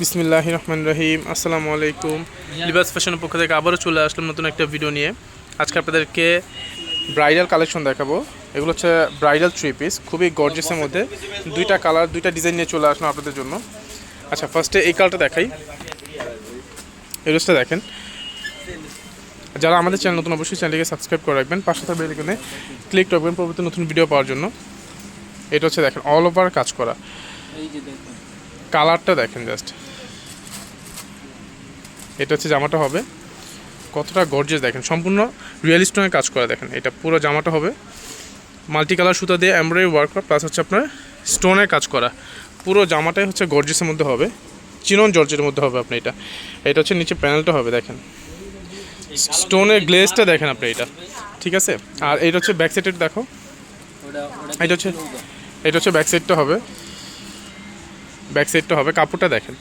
বিসমিল্লাহ রহমান রহিম, আসসালামু আলাইকুম। লিবাস ফ্যাশনের পক্ষ থেকে আবারও চলে আসলাম নতুন একটা ভিডিও নিয়ে। আজকে আপনাদেরকে ব্রাইডাল কালেকশন দেখাবো। এগুলো হচ্ছে ব্রাইডাল থ্রি পিস খুবই গর্জেসের মধ্যে। দুইটা কালার দুইটা ডিজাইন নিয়ে চলে আসলাম আপনাদের জন্য। আচ্ছা ফার্স্টে এই কালারটা দেখাই। এই ড্রেসটা দেখেন। যারা আমাদের চ্যানেল নতুন, অবশ্যই চ্যানেলটিকে সাবস্ক্রাইব করে রাখবেন। পাশে থাকবে এখানে ক্লিক করবেন পরবর্তী নতুন ভিডিও পাওয়ার জন্য। এটা হচ্ছে দেখেন অল ওভার কাজ করা। এই যে দেখুন। কালারটা দেখেন জাস্ট। এটা হচ্ছে জামাটা হবে। কতটা গর্জেস দেখেন। সম্পূর্ণ রিয়েলিস্টনের কাজ করা দেখেন। এটা পুরো জামাটা হবে। মাল্টি কালার সুতা দিয়ে এমব্রয়ডারি ওয়ার্ক করা প্লাস হচ্ছে আপনার স্টোনের কাজ করা। পুরো জামাটাই হচ্ছে গর্জেসের মধ্যে হবে। চিনন জর্জের মধ্যে হবে আপনি এটা। এটা হচ্ছে নিচে প্যানেলটা হবে দেখেন। স্টোনের গ্লেজটা দেখেন আপনি এটা। ঠিক আছে? আর এটা হচ্ছে ব্যাক সাইডের দেখো। এটা হচ্ছে এটা হচ্ছে ব্যাক সাইডটা হবে। ব্যাক সাইডটা হবে। কাপড়টা দেখেন।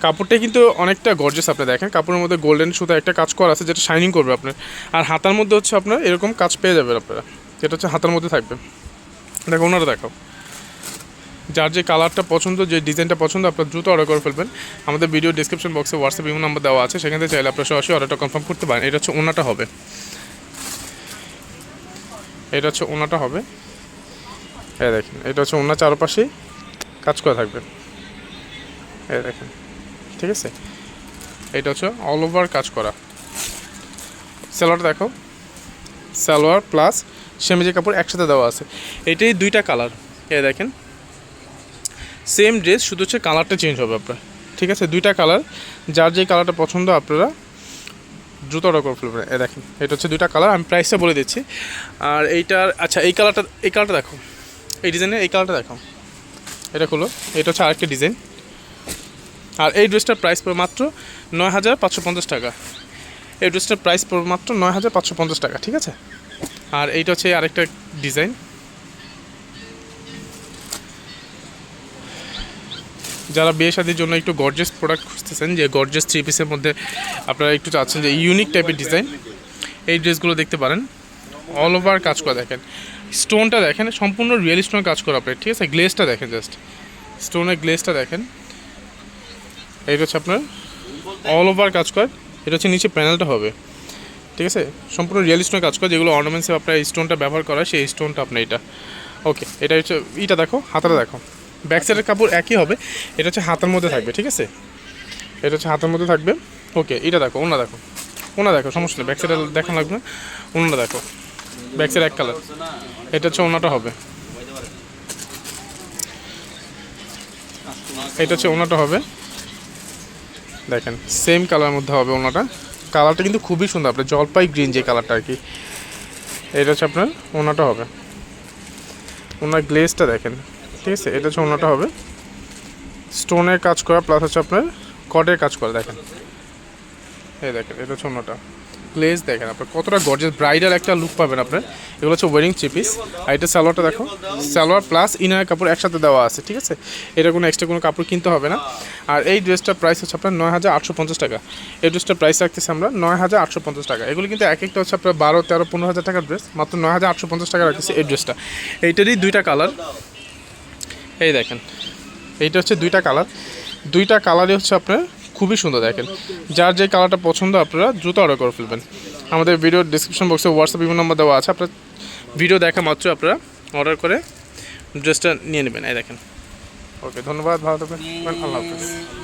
কাপড়টা কিন্তু অনেকটা গর্জেস আপনি দেখেন। কাপড়ের মধ্যে গোল্ডেন সুতা একটা কাজ করা আছে যেটা শাইনিং করবে আপনার। আর হাতার মধ্যে হচ্ছে আপনার এরকম কাজ পেয়ে যাবেন আপনারা। যেটা হচ্ছে হাতার মধ্যে থাকবে। দেখো, ওনারা দেখাও। যার যে কালারটা পছন্দ, যে ডিজাইনটা পছন্দ, আপনার দ্রুত অর্ডার করে ফেলবেন। আমাদের ভিডিও ডিসক্রিপশন বক্সে হোয়াটসঅ্যাপ ইমো নাম্বার দেওয়া আছে। সেখান থেকে চাইলে আপনার সরাসরি অর্ডারটা কনফার্ম করতে পারেন। এটা হচ্ছে ওনাটা হবে। এটা হচ্ছে ওনাটা হবে। হ্যাঁ দেখেন, এটা হচ্ছে ওনার চারপাশে কাজ করা থাকবে। এই দেখেন। ঠিক আছে? এটা হচ্ছে অল ওভার কাজ করা। সালোয়ার দেখো। সালোয়ার প্লাস সেমিজি কাপড় একসাথে দেওয়া আছে। এটাই দুইটা কালার এই দেখেন। সেম ড্রেস শুধু হচ্ছে কালারটা চেঞ্জ হবে আপনার। ঠিক আছে? দুইটা কালার যার যে কালারটা পছন্দ আপনারা দ্রুত অর্ডার করে ফেলবেন। এ দেখেন এটা হচ্ছে দুইটা কালার আমি প্রাইসটা বলে দিচ্ছি। আর এইটার আচ্ছা এই কালারটা এই কালারটা দেখো। এই ডিজাইনের এই কালারটা দেখো। এটা খুলো। এটা হচ্ছে আরেকটা ডিজাইন আর এই ড্রেসটার প্রাইস পড়বে মাত্র নয় হাজার পাঁচশো পঞ্চাশ টাকা। এই ড্রেসটার প্রাইস পড়বে মাত্র নয় হাজার পাঁচশো পঞ্চাশ টাকা, ঠিক আছে? আর এইটা হচ্ছে আরেকটা ডিজাইন যারা বিয়ে শাদির জন্য একটু গর্জেস প্রোডাক্ট খুঁজতেছেন, যে গর্জেস থ্রি পিসের মধ্যে আপনারা একটু চাচ্ছেন যে ইউনিক টাইপের ডিজাইন এই ড্রেসগুলো দেখতে পারেন। অল ওভার কাজ করা দেখেন। স্টোনটা দেখেন, সম্পূর্ণ রিয়েল স্টোন কাজ করা আপনার ঠিক আছে? গ্লেসটা দেখেন জাস্ট স্টোনের গ্লেসটা দেখেন। এইটা হচ্ছে আপনার অল ওভার কাজ কর এটা হচ্ছে নিচে প্যানেলটা হবে। ঠিক আছে? সম্পূর্ণ রিয়েল স্টোনের কাজ করে যেগুলো অর্নামেন্টসে আপনার স্টোনটা ব্যবহার করা সেই স্টোনটা আপনার এটা। ওকে এটা হচ্ছে ইটা দেখো, হাতাটা দেখো। ব্যাক সাইডের কাপড় একই হবে, এটা হচ্ছে হাতের মধ্যে থাকবে, ঠিক আছে? এটা হচ্ছে হাতের মধ্যে থাকবে। ওকে এটা দেখো ওনা দেখো। ওনা দেখো, সমস্যা নেই ব্যাক সাইডে দেখা লাগবে না। ওনাটা দেখো ব্যাক সাইড এক কালার এটা হচ্ছে ওনাটা হবে। এটা হচ্ছে ওনাটা হবে। দেখেন সেম কালার মধ্যে হবে ওনাটা। কালারটা কিন্তু খুবই সুন্দর, আপনার জলপাই গ্রিন যে কালারটা আর কি। এটা হচ্ছে আপনার, ওনাটা হবে। ওনার গ্লেসটা দেখেন, ঠিক আছে? এটা হচ্ছে ওনাটা হবে। স্টোনের কাজ করা প্লাস হচ্ছে আপনার কটের কাজ করা, দেখেন। এই দেখেন, এটা হচ্ছে ওনাটা। গ্লেজ দেখেন আপনার কতটা গর্জেস ব্রাইডাল একটা লুক পাবেন আপনার। এগুলো হচ্ছে ওয়েডিং চিপিস আর এটা সালোয়ারটা দেখো, সালোয়ার প্লাস ইনার কাপড় একসাথে দেওয়া আছে, ঠিক আছে? এটা কোনো এক্সট্রা কোনো কাপড় কিনতে হবে না। আর এই ড্রেসটার প্রাইস হচ্ছে আপনার নয় হাজার আটশো পঞ্চাশ টাকা। এই ড্রেসটার প্রাইস রাখতেছি আমরা নয় হাজার আটশো পঞ্চাশ টাকা। এগুলো কিন্তু এক একটা হচ্ছে আপনার বারো, তেরো, পনেরো হাজার টাকার ড্রেস মাত্র নয় হাজার আটশো পঞ্চাশ টাকা রাখতেছি এই ড্রেসটা এইটারই দুইটা কালার এই দেখেন, এইটা হচ্ছে দুইটা কালার দুইটা কালারই হচ্ছে আপনার খুবই সুন্দর দেখেন। যার যে কালারটা পছন্দ আপনারা দ্রুত অর্ডার করে ফেলবেন। আমাদের ভিডিও ডিসক্রিপশন বক্সে হোয়াটসঅ্যাপ বিভিন্ন নম্বর দেওয়া আছে। আপনার ভিডিও দেখা মাত্র আপনারা অর্ডার করে ড্রেসটা নিয়ে নেবেন। এই দেখেন। ওকে ধন্যবাদ, ভালো থাকবেন। আল্লাহ হাফিজ।